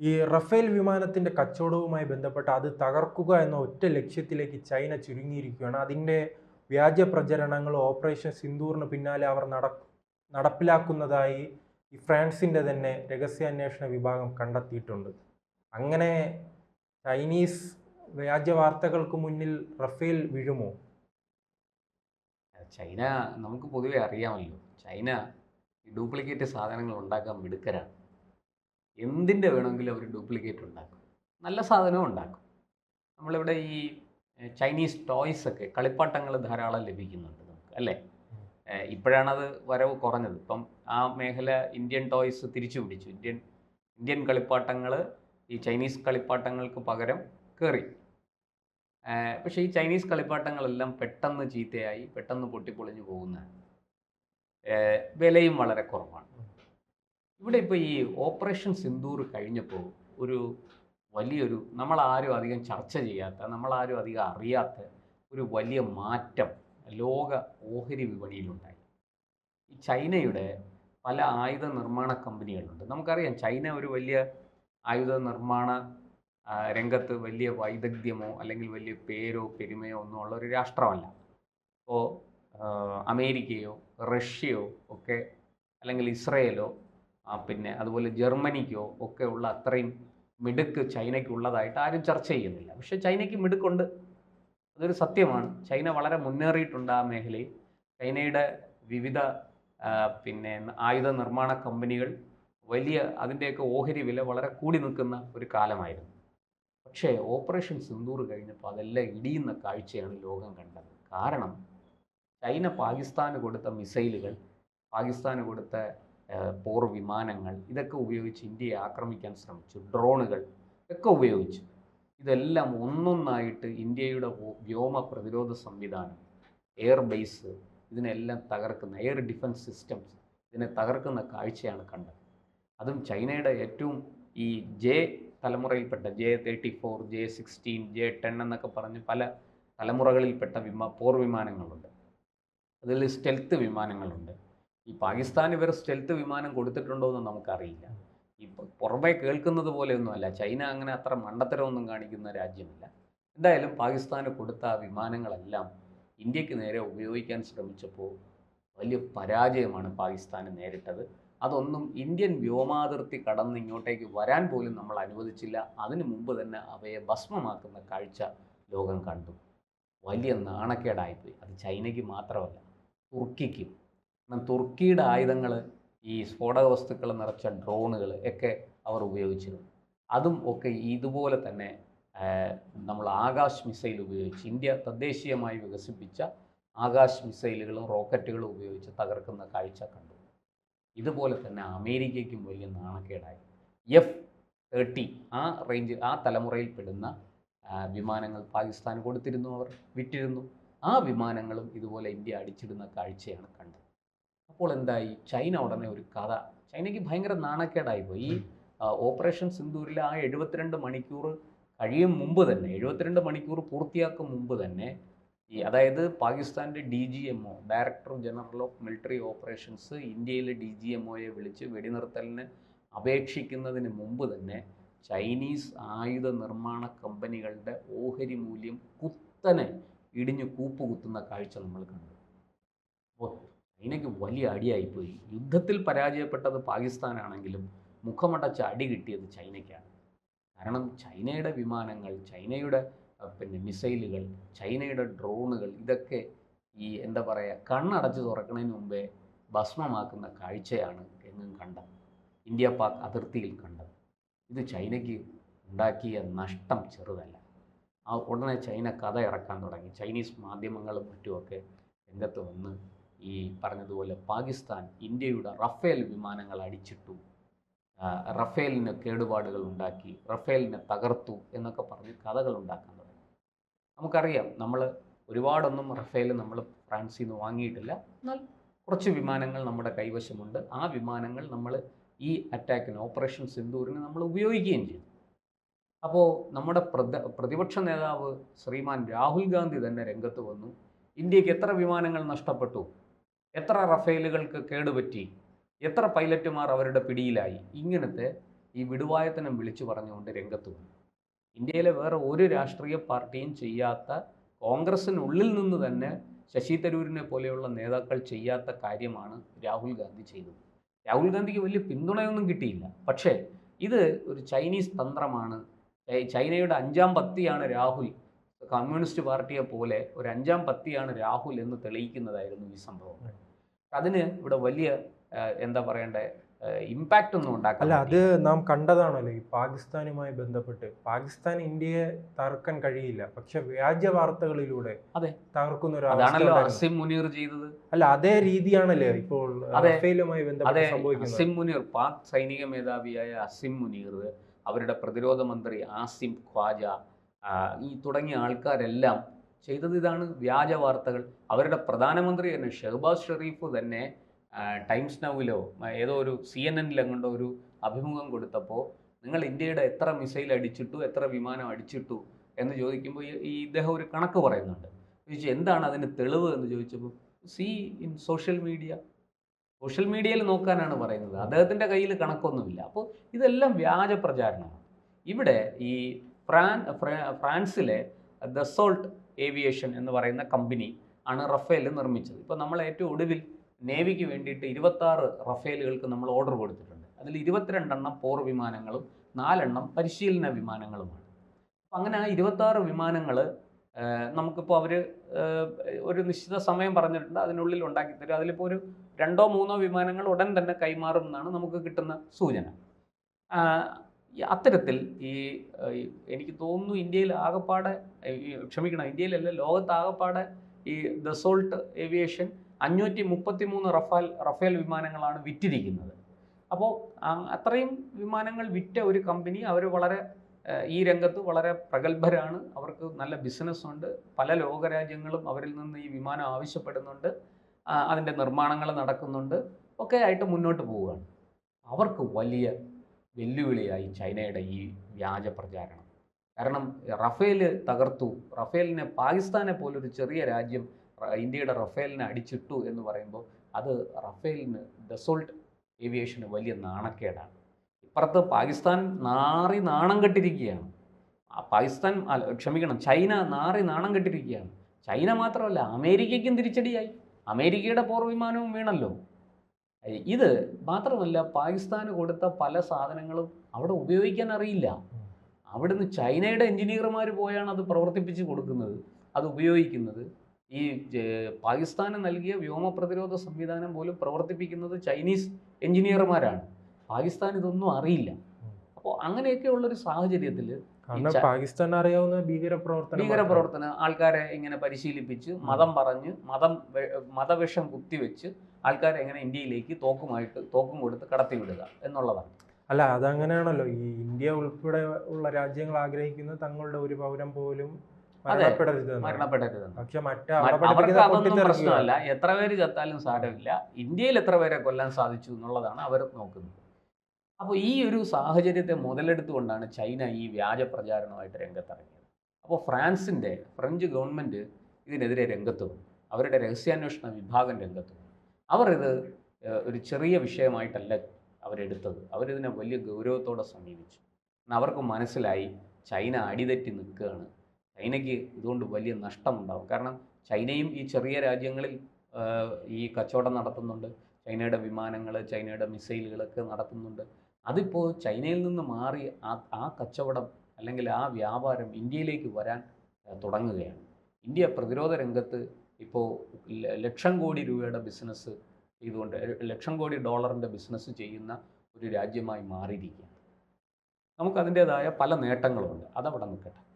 ഈ റഫേൽ വിമാനത്തിന്റെ കച്ചവടവുമായി ബന്ധപ്പെട്ട് അത് തകർക്കുക എന്ന ഒറ്റ ലക്ഷ്യത്തിലേക്ക് ചൈന ചുരുങ്ങിയിരിക്കുകയാണ്. അതിന്റെ വ്യാജ പ്രചരണങ്ങൾ ഓപ്പറേഷൻ സിന്ദൂറിന് പിന്നാലെ അവർ നട നടപ്പിലാക്കുന്നതായി ഈ ഫ്രാൻസിന്റെ തന്നെ രഹസ്യാന്വേഷണ വിഭാഗം കണ്ടെത്തിയിട്ടുണ്ട്. അങ്ങനെ ചൈനീസ് വ്യാജ വാർത്തകൾക്ക് മുന്നിൽ റഫേൽ വീഴുമോ? ചൈന നമുക്ക് പൊതുവെ അറിയാമല്ലോ. ചൈന ഡ്യൂപ്ലിക്കേറ്റ് സാധനങ്ങൾ ഉണ്ടാക്കാൻ മിടുക്കരാണ്. എന്തിന്റെ വേണമെങ്കിലും അവർ ഡ്യൂപ്ലിക്കേറ്റ് ഉണ്ടാക്കും. നല്ല സാധനവും ഉണ്ടാക്കും. നമ്മളിവിടെ ഈ ചൈനീസ് ടോയ്സ് ഒക്കെ കളിപ്പാട്ടങ്ങൾ ധാരാളം ലഭിക്കുന്നുണ്ട് നമുക്ക് അല്ലേ? ഇപ്പോഴാണത് വരവ് കുറഞ്ഞത്. ഇപ്പം ആ മേഖല ഇന്ത്യൻ ടോയ്സ് തിരിച്ചു പിടിച്ചു. ഇന്ത്യൻ ഇന്ത്യൻ കളിപ്പാട്ടങ്ങൾ ഈ ചൈനീസ് കളിപ്പാട്ടങ്ങൾക്ക് പകരം കയറി പക്ഷേ ഈ ചൈനീസ് കളിപ്പാട്ടങ്ങളെല്ലാം പെട്ടെന്ന് ചീത്തയായി പെട്ടെന്ന് പൊട്ടിപ്പൊളിഞ്ഞു പോകുന്നതാണ് വിലയും വളരെ കുറവാണ്. ഇവിടെ ഇപ്പോൾ ഈ ഓപ്പറേഷൻ സിന്ദൂർ കഴിഞ്ഞപ്പോൾ ഒരു വലിയൊരു നമ്മളാരും അധികം ചർച്ച ചെയ്യാത്ത നമ്മളാരും അധികം അറിയാത്ത ഒരു വലിയ മാറ്റം ലോക ഓഹരി വിപണിയിലുണ്ടായി. ഈ ചൈനയുടെ പല ആയുധ നിർമ്മാണ കമ്പനികളുണ്ട്. നമുക്കറിയാം ചൈന ഒരു വലിയ ആയുധ നിർമ്മാണ രംഗത്ത് വലിയ വൈദഗ്ധ്യമോ അല്ലെങ്കിൽ വലിയ പേരോ പെരുമയോ ഒന്നും ഉള്ള ഒരു രാഷ്ട്രമല്ല. ഇപ്പോൾ അമേരിക്കയോ റഷ്യയോ ഒക്കെ അല്ലെങ്കിൽ ഇസ്രയേലോ പിന്നെ അതുപോലെ ജർമ്മനിക്കോ ഒക്കെ ഉള്ള അത്രയും മിടുക്ക് ചൈനയ്ക്കുള്ളതായിട്ട് ആരും ചർച്ച ചെയ്യുന്നില്ല. പക്ഷേ ചൈനയ്ക്ക് മിടുക്കുണ്ട്. അതൊരു സത്യമാണ്. ചൈന വളരെ മുന്നേറിയിട്ടുണ്ട് ആ മേഖലയിൽ. ചൈനയുടെ വിവിധ പിന്നെ ആയുധ നിർമ്മാണ കമ്പനികൾ വലിയ അതിന്റെയൊക്കെ ഓഹരി വില വളരെ കൂടി നിൽക്കുന്ന ഒരു കാലമായിരുന്നു. പക്ഷേ ഓപ്പറേഷൻ സിന്ദൂർ കഴിഞ്ഞപ്പോൾ അതെല്ലാം ഇടിയുന്ന കാഴ്ചയാണ് ലോകം കണ്ടത്. കാരണം ചൈന പാകിസ്ഥാന് കൊടുത്ത മിസൈലുകൾ പാകിസ്ഥാന് കൊടുത്ത പോർ വിമാനങ്ങൾ ഇതൊക്കെ ഉപയോഗിച്ച് ഇന്ത്യയെ ആക്രമിക്കാൻ ശ്രമിച്ചു. ഡ്രോണുകൾ ഇതൊക്കെ ഉപയോഗിച്ചു. ഇതെല്ലാം ഒന്നൊന്നായിട്ട് ഇന്ത്യയുടെ വ്യോമ പ്രതിരോധ സംവിധാനം എയർ ബേസ് ഇതിനെല്ലാം തകർക്കുന്ന എയർ ഡിഫൻസ് സിസ്റ്റംസ് ഇതിനെ തകർക്കുന്ന കാഴ്ചയാണ് കണ്ടത്. അതും ചൈനയുടെ ഏറ്റവും ഈ J തലമുറയിൽപ്പെട്ട J thirty four J sixteen J ten എന്നൊക്കെ പറഞ്ഞ് പല തലമുറകളിൽപ്പെട്ട വിമാ പോർ വിമാനങ്ങളുണ്ട്. അതിൽ സ്റ്റെൽത്ത് വിമാനങ്ങളുണ്ട്. ഈ പാകിസ്ഥാൻ ഇവർ സ്റ്റെൽത്ത് വിമാനം കൊടുത്തിട്ടുണ്ടോ എന്ന് നമുക്കറിയില്ല. ഈ പുറമേ കേൾക്കുന്നത് പോലെയൊന്നുമല്ല. ചൈന അങ്ങനെ അത്ര മണ്ടത്തരമൊന്നും കാണിക്കുന്ന രാജ്യമില്ല. എന്തായാലും പാകിസ്ഥാന് കൊടുത്ത ആ വിമാനങ്ങളെല്ലാം ഇന്ത്യയ്ക്ക് നേരെ ഉപയോഗിക്കാൻ ശ്രമിച്ചപ്പോൾ വലിയ പരാജയമാണ് പാകിസ്ഥാന് നേരിട്ടത്. അതൊന്നും ഇന്ത്യൻ വ്യോമാതിർത്തി കടന്ന് ഇങ്ങോട്ടേക്ക് വരാൻ പോലും നമ്മൾ അനുവദിച്ചില്ല. അതിനു മുമ്പ് തന്നെ അവയെ ഭസ്മമാക്കുന്ന കാഴ്ച ലോകം കണ്ടു. വലിയ നാണക്കേടായിപ്പോയി. അത് ചൈനയ്ക്ക് മാത്രമല്ല തുർക്കിക്കും. കാരണം തുർക്കിയുടെ ആയുധങ്ങൾ ഈ സ്ഫോടക വസ്തുക്കൾ നിറച്ച ഡ്രോണുകൾ ഒക്കെ അവർ ഉപയോഗിച്ചിരുന്നു. അതും ഒക്കെ ഇതുപോലെ തന്നെ നമ്മൾ ആകാശ് മിസൈൽ ഉപയോഗിച്ച് ഇന്ത്യ തദ്ദേശീയമായി വികസിപ്പിച്ച ആകാശ് മിസൈലുകളും റോക്കറ്റുകളും ഉപയോഗിച്ച് തകർക്കുന്ന കാഴ്ച കണ്ടു. ഇതുപോലെ തന്നെ അമേരിക്കയ്ക്കും വലിയ നാണക്കേടായി. എഫ് തേർട്ടി ആ റേഞ്ച് ആ തലമുറയിൽപ്പെടുന്ന പെടുന്ന വിമാനങ്ങൾ പാകിസ്ഥാൻ കൊടുത്തിരുന്നു അവർ വിറ്റിരുന്നു. ആ വിമാനങ്ങളും ഇതുപോലെ ഇന്ത്യ അടിച്ചിടുന്ന കാഴ്ചയാണ് കണ്ടത്. അപ്പോൾ എന്തായി? ചൈന ഉടനെ ഒരു കഥ. ചൈനയ്ക്ക് ഭയങ്കര നാണക്കേടായിപ്പോയി. ഈ ഓപ്പറേഷൻ സിന്ദൂരിൽ ആ എഴുപത്തിരണ്ട് മണിക്കൂർ കഴിയും മുമ്പ് തന്നെ എഴുപത്തിരണ്ട് മണിക്കൂർ പൂർത്തിയാക്കും മുമ്പ് തന്നെ ഈ അതായത് പാകിസ്ഥാന്റെ D G M O director general of military operations ഇന്ത്യയിലെ ഡി ജി എം ഒയെ വിളിച്ച് വെടിനിർത്തലിന് അപേക്ഷിക്കുന്നതിന് മുമ്പ് തന്നെ ചൈനീസ് ആയുധ നിർമ്മാണ കമ്പനികളുടെ ഓഹരി മൂല്യം കുത്തനെ ഇടിഞ്ഞു കൂപ്പുകുത്തുന്ന കാഴ്ച നമ്മൾ കണ്ടു. അപ്പോൾ ചൈനയ്ക്ക് വലിയ അടിയായിപ്പോയി യുദ്ധത്തിൽ പരാജയപ്പെട്ടത് പാകിസ്ഥാനാണെങ്കിലും മുഖമടച്ച അടി കിട്ടിയത് ചൈനയ്ക്കാണ്. കാരണം ചൈനയുടെ വിമാനങ്ങൾ ചൈനയുടെ പിന്നെ മിസൈലുകൾ ചൈനയുടെ ഡ്രോണുകൾ ഇതൊക്കെ ഈ എന്താ പറയുക കണ്ണടച്ച് തുറക്കുന്നതിന് മുമ്പേ ഭസ്മമാക്കുന്ന കാഴ്ചയാണ് എങ്ങും കണ്ടത്. ഇന്ത്യ പാക് അതിർത്തിയിൽ കണ്ടത്. ഇത് ചൈനയ്ക്ക് ഉണ്ടാക്കിയ നഷ്ടം ചെറുതല്ല. ആ ഉടനെ ചൈന കഥ ഇറക്കാൻ തുടങ്ങി. ചൈനീസ് മാധ്യമങ്ങളും മറ്റുമൊക്കെ രംഗത്ത് വന്ന് ഈ പറഞ്ഞതുപോലെ പാകിസ്ഥാൻ ഇന്ത്യയുടെ റഫേൽ വിമാനങ്ങൾ അടിച്ചിട്ടു. റഫേലിന് കേടുപാടുകൾ ഉണ്ടാക്കി റഫേലിനെ തകർത്തു എന്നൊക്കെ പറഞ്ഞ് കഥകൾ ഉണ്ടാക്കാൻ തുടങ്ങി. നമുക്കറിയാം നമ്മൾ ഒരുപാടൊന്നും റഫേൽ നമ്മൾ ഫ്രാൻസിൽ നിന്ന് വാങ്ങിയിട്ടില്ല. എന്നാൽ കുറച്ച് വിമാനങ്ങൾ നമ്മുടെ കൈവശമുണ്ട്. ആ വിമാനങ്ങൾ നമ്മൾ ഈ അറ്റാക്കിന് ഓപ്പറേഷൻ സിന്ദൂരിന് നമ്മൾ ഉപയോഗിക്കുകയും ചെയ്തു. അപ്പോൾ നമ്മുടെ പ്രതിപക്ഷ നേതാവ് ശ്രീമാൻ രാഹുൽ ഗാന്ധി തന്നെ രംഗത്ത് വന്നു. ഇന്ത്യയ്ക്ക് എത്ര വിമാനങ്ങൾ നഷ്ടപ്പെട്ടു? എത്ര റഫേലുകൾക്ക് കേടുപറ്റി എത്ര പൈലറ്റുമാർ അവരുടെ പിടിയിലായി ഇങ്ങനത്തെ ഈ വിടുവായത്തനം വിളിച്ചു പറഞ്ഞുകൊണ്ട് രംഗത്ത് വന്നു. ഇന്ത്യയിലെ വേറെ ഒരു രാഷ്ട്രീയ പാർട്ടിയും ചെയ്യാത്ത കോൺഗ്രസിനുള്ളിൽ നിന്ന് തന്നെ ശശി തരൂരിനെ പോലെയുള്ള നേതാക്കൾ ചെയ്യാത്ത കാര്യമാണ് രാഹുൽ ഗാന്ധി ചെയ്തത്. രാഹുൽ ഗാന്ധിക്ക് വലിയ പിന്തുണയൊന്നും കിട്ടിയില്ല. പക്ഷേ ഇത് ഒരു ചൈനീസ് തന്ത്രമാണ്. ചൈനയുടെ അഞ്ചാം പത്തിയാണ് രാഹുൽ. കമ്മ്യൂണിസ്റ്റ് പാർട്ടിയെ പോലെ ഒരു അഞ്ചാം പത്തിയാണ് രാഹുൽ എന്ന് തെളിയിക്കുന്നതായിരുന്നു ഈ സംഭവം. അതിന് ഇവിടെ വലിയ എന്താ പറയണ്ടേ ഇമ്പാക്റ്റ് ഒന്നും ഉണ്ടാക്കില്ല അല്ല അത് നാം കണ്ടതാണല്ലോ ഈ പാകിസ്ഥാനുമായി ബന്ധപ്പെട്ട്. പാകിസ്ഥാൻ ഇന്ത്യയെ തകർക്കാൻ കഴിയില്ല. പക്ഷെ വ്യാജ വാർത്തകളിലൂടെ അതെ. തകർക്കുന്ന ഒരു അതാണല്ലോ അസിം മുനീർ ചെയ്തത്. അല്ല അതേ രീതിയാണല്ലേ ഇപ്പോൾ. റഫേലുമായി ബന്ധപ്പെട്ട് സംഭവിക്കുന്നത്? അസിം മുനീർ പാക് സൈനിക മേധാവിയായ അസിം മുനീർ അവരുടെ പ്രതിരോധ മന്ത്രി ആസിം ഖ്വാജ ഈ തുടങ്ങിയ ആൾക്കാരെല്ലാം ചെയ്തത് ഇതാണ് വ്യാജ വാർത്തകൾ. അവരുടെ പ്രധാനമന്ത്രി തന്നെ ഷെഹബാസ് ഷെറീഫ് തന്നെ ടൈംസ് നൗവിലോ ഏതോ ഒരു സി എൻ എന്നിലെങ്ങോണ്ടോ ഒരു അഭിമുഖം കൊടുത്തപ്പോൾ നിങ്ങൾ ഇന്ത്യയുടെ എത്ര മിസൈൽ അടിച്ചിട്ടു എത്ര വിമാനം അടിച്ചിട്ടു? എന്ന് ചോദിക്കുമ്പോൾ ഈ- ഇദ്ദേഹം ഒരു കണക്ക് പറയുന്നുണ്ട്. ചോദിച്ചു എന്താണ് അതിന് തെളിവ്? എന്ന് ചോദിച്ചപ്പോൾ see in social media. Social മീഡിയയിൽ നോക്കാനാണ് പറയുന്നത്. അദ്ദേഹത്തിന്റെ കയ്യിൽ കണക്കൊന്നുമില്ല. അപ്പോൾ ഇതെല്ലാം വ്യാജ പ്രചാരണമാണ്. ഇവിടെ ഈ ഫ്രാൻ ഫ്രാ- ഫ്രാൻസിലെ ദസോൾട്ട് ഏവിയേഷൻ എന്ന് പറയുന്ന കമ്പനി ആണ് റഫേൽ നിർമ്മിച്ചത്. ഇപ്പോൾ നമ്മൾ ഏറ്റവും ഒടുവിൽ നേവിക്ക് വേണ്ടിയിട്ട് ഇരുപത്താറ് റഫേലുകൾക്ക് നമ്മൾ ഓർഡർ കൊടുത്തിട്ടുണ്ട്. അതിൽ ഇരുപത്തിരണ്ടെണ്ണം പോർ വിമാനങ്ങളും നാലെണ്ണം പരിശീലന വിമാനങ്ങളുമാണ്. അപ്പം അങ്ങനെ ആ ഇരുപത്താറ് വിമാനങ്ങൾ നമുക്കിപ്പോൾ അവർ ഒരു നിശ്ചിത സമയം പറഞ്ഞിട്ടുണ്ട്. അതിനുള്ളിൽ ഉണ്ടാക്കി തരും. അതിലിപ്പോൾ ഒരു രണ്ടോ മൂന്നോ വിമാനങ്ങൾ ഉടൻ തന്നെ കൈമാറും എന്നാണ് നമുക്ക് കിട്ടുന്ന സൂചന. അത്തരത്തിൽ ഈ എനിക്ക് തോന്നുന്നു ഇന്ത്യയിൽ ആകപ്പാടെ ക്ഷമിക്കണം ഇന്ത്യയിലല്ല ലോകത്താകപ്പാടെ ഈ ദസോൾട്ട് ഏവിയേഷൻ അഞ്ഞൂറ്റി മുപ്പത്തി മൂന്ന് റഫാൽ റഫേൽ വിമാനങ്ങളാണ് വിറ്റിരിക്കുന്നത്. അപ്പോൾ അത്രയും വിമാനങ്ങൾ വിറ്റ ഒരു കമ്പനി അവർ വളരെ ഈ രംഗത്ത് വളരെ പ്രഗത്ഭരാണ്. അവർക്ക് നല്ല ബിസിനസ്സുണ്ട്. പല ലോകരാജ്യങ്ങളും അവരിൽ നിന്ന് ഈ വിമാനം ആവശ്യപ്പെടുന്നുണ്ട്. അതിന്റെ നിർമ്മാണങ്ങൾ നടക്കുന്നുണ്ട്. ഒക്കെ ആയിട്ട് മുന്നോട്ട് പോവുകയാണ്. അവർക്ക് വലിയ വെല്ലുവിളിയായി ചൈനയുടെ ഈ വ്യാജ പ്രചാരണം. കാരണം റഫേൽ തകർത്തു. റഫേലിനെ പാകിസ്ഥാനെ പോലൊരു ചെറിയ രാജ്യം ഇന്ത്യയുടെ റഫേലിനെ അടിച്ചിട്ടു എന്ന് പറയുമ്പോൾ അത് റഫേലിന് ഡെസോൾട്ട് ഏവിയേഷന് വലിയ നാണക്കേടാണ്. ഇപ്പുറത്ത് പാകിസ്ഥാൻ നാറി നാണം കെട്ടിരിക്കുകയാണ്. പാകിസ്ഥാൻ ക്ഷമിക്കണം ചൈന നാറി നാണം കെട്ടിരിക്കുകയാണ്. ചൈന മാത്രമല്ല അമേരിക്കയ്ക്കും തിരിച്ചടിയായി. അമേരിക്കയുടെ പോർവിമാനവും വീണല്ലോ. ഇത് മാത്രമല്ല പാകിസ്ഥാന് കൊടുത്ത പല സാധനങ്ങളും അവിടെ ഉപയോഗിക്കാൻ അറിയില്ല. അവിടുന്ന് ചൈനയുടെ എഞ്ചിനീയർമാർ പോയാണ് അത് പ്രവർത്തിപ്പിച്ച് കൊടുക്കുന്നത് അത് ഉപയോഗിക്കുന്നത്. ഈ പാകിസ്ഥാന് നൽകിയ വ്യോമ പ്രതിരോധ സംവിധാനം പോലും പ്രവർത്തിപ്പിക്കുന്നത് ചൈനീസ് എഞ്ചിനീയർമാരാണ്. പാകിസ്ഥാൻ ഇതൊന്നും അറിയില്ല. അപ്പോൾ അങ്ങനെയൊക്കെയുള്ളൊരു സാഹചര്യത്തിൽ പാകിസ്ഥാൻ അറിയാവുന്ന ഭീകരപ്രവർത്തനം ഭീകര പ്രവർത്തനം ആൾക്കാരെ ഇങ്ങനെ പരിശീലിപ്പിച്ച് മതം പറഞ്ഞ് മതം മതവിഷം കുത്തിവെച്ച് ആൾക്കാരെ എങ്ങനെ ഇന്ത്യയിലേക്ക് തോക്കുമായിട്ട് തോക്കും കൊടുത്ത് കടത്തിവിടുക എന്നുള്ളതാണ്. അല്ല അതങ്ങനെയാണല്ലോ. ഈ ഇന്ത്യ ഉൾപ്പെടെ ഉള്ള രാജ്യങ്ങൾ ആഗ്രഹിക്കുന്ന തങ്ങളുടെ ഒരു പൗരം പോലും മരണപ്പെടരുത് പ്രശ്നമല്ല. എത്ര പേര് ചത്താലും സാരമില്ല. ഇന്ത്യയിൽ എത്ര പേരെ കൊല്ലാൻ സാധിച്ചു എന്നുള്ളതാണ് അവർ നോക്കുന്നത്. അപ്പോൾ ഈ ഒരു സാഹചര്യത്തെ മുതലെടുത്തുകൊണ്ടാണ് ചൈന ഈ വ്യാജ പ്രചാരണമായിട്ട് രംഗത്തിറങ്ങിയത്. അപ്പോൾ ഫ്രാൻസിന്റെ ഫ്രഞ്ച് ഗവൺമെന്റ് ഇതിനെതിരെ രംഗത്ത് വന്നു അവരുടെ രഹസ്യാന്വേഷണ വിഭാഗം രംഗത്ത് വന്നു അവർ ഇത് ഒരു ചെറിയ വിഷയമായിട്ടല്ല അവരെടുത്തത്. അവരിതിനെ വലിയ ഗൗരവത്തോടെ സമീപിച്ചു. അവർക്ക് മനസ്സിലായി ചൈന അടിതെറ്റി നിൽക്കുകയാണ്. ചൈനയ്ക്ക് ഇതുകൊണ്ട് വലിയ നഷ്ടമുണ്ടാവും. കാരണം ചൈനയും ഈ ചെറിയ രാജ്യങ്ങളിൽ ഈ കച്ചവടം നടത്തുന്നുണ്ട്. ചൈനയുടെ വിമാനങ്ങൾ ചൈനയുടെ മിസൈലുകളൊക്കെ നടത്തുന്നുണ്ട്. അതിപ്പോൾ ചൈനയിൽ നിന്ന് മാറി ആ ആ കച്ചവടം അല്ലെങ്കിൽ ആ വ്യാപാരം ഇന്ത്യയിലേക്ക് വരാൻ തുടങ്ങുകയാണ്. ഇന്ത്യ പ്രതിരോധ രംഗത്ത് ഇപ്പോൾ ലക്ഷം കോടി രൂപയുടെ ബിസിനസ് ചെയ്തുകൊണ്ട് ലക്ഷം കോടി ഡോളറിന്റെ ബിസിനസ് ചെയ്യുന്ന ഒരു രാജ്യമായി മാറിയിരിക്കുകയാണ്. നമുക്കതിന്റേതായ പല നേട്ടങ്ങളുണ്ട്. അതവിടെ നിൽക്കട്ടെ.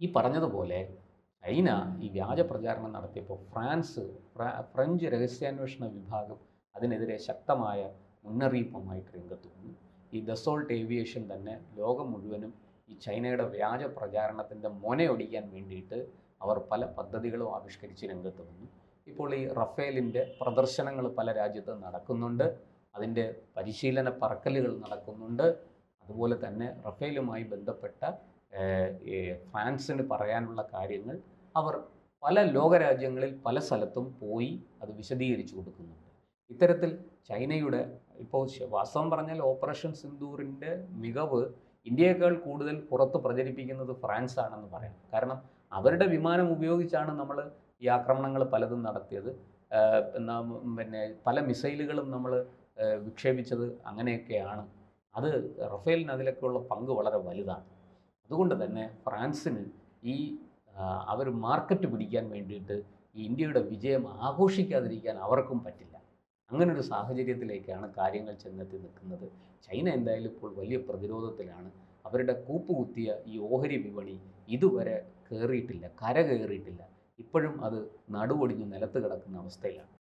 ഈ പറഞ്ഞതുപോലെ ചൈന ഈ വ്യാജ പ്രചാരണം നടത്തിയപ്പോൾ ഫ്രാൻസ് ഫ്രാ- ഫ്രഞ്ച് രഹസ്യാന്വേഷണ വിഭാഗം അതിനെതിരെ ശക്തമായ മുന്നറിയിപ്പുമായിട്ട് രംഗത്ത് വന്നു ഈ ദസോൾട്ട് ഏവിയേഷൻ തന്നെ ലോകം മുഴുവനും ഈ ചൈനയുടെ വ്യാജ പ്രചാരണത്തിന്റെ മൊനയൊടിക്കാൻ വേണ്ടിയിട്ട് അവർ പല പദ്ധതികളും ആവിഷ്കരിച്ച് രംഗത്ത് വന്നു. ഇപ്പോൾ ഈ റഫേലിന്റെ പ്രദർശനങ്ങൾ പല രാജ്യത്തും നടക്കുന്നുണ്ട്. അതിന്റെ പരിശീലന പറക്കലുകൾ നടക്കുന്നുണ്ട്. അതുപോലെ തന്നെ റഫേലുമായി ബന്ധപ്പെട്ട ഫ്രാൻസിന് പറയാനുള്ള കാര്യങ്ങൾ അവർ പല ലോകരാജ്യങ്ങളിൽ പല സ്ഥലത്തും പോയി അത് വിശദീകരിച്ചു കൊടുക്കുന്നുണ്ട്. ഇത്തരത്തിൽ ചൈനയുടെ ഇപ്പോൾ വാസ്തവം പറഞ്ഞാൽ ഓപ്പറേഷൻ സിന്ദൂറിന്റെ മികവ് ഇന്ത്യയേക്കാൾ കൂടുതൽ പുറത്ത് പ്രചരിപ്പിക്കുന്നത് ഫ്രാൻസ് ആണെന്ന് പറയാം കാരണം അവരുടെ വിമാനം ഉപയോഗിച്ചാണ് നമ്മൾ ഈ ആക്രമണങ്ങൾ പലതും നടത്തിയത്. പിന്നെ പല മിസൈലുകളും നമ്മൾ വിക്ഷേപിച്ചത് അങ്ങനെയൊക്കെയാണ്. അത് റഫേലിന് അതിലൊക്കെയുള്ള പങ്ക് വളരെ വലുതാണ്. അതുകൊണ്ട് തന്നെ ഫ്രാൻസിന് ഈ അവർ മാർക്കറ്റ് പിടിക്കാൻ വേണ്ടിയിട്ട് ഇന്ത്യയുടെ വിജയം ആഘോഷിക്കാതിരിക്കാൻ അവർക്കും പറ്റില്ല. അങ്ങനൊരു സാഹചര്യത്തിലേക്കാണ് കാര്യങ്ങൾ ചെന്നെത്തി നിൽക്കുന്നത്. ചൈന എന്തായാലും ഇപ്പോൾ വലിയ പ്രതിരോധത്തിലാണ്. അവരുടെ കൂപ്പുകുത്തിയ ഈ ഓഹരി വിപണി ഇതുവരെ കയറിയിട്ടില്ല കര കയറിയിട്ടില്ല ഇപ്പോഴും അത് നടുവൊടിഞ്ഞ് നിലത്ത് കിടക്കുന്ന അവസ്ഥയിലാണ്.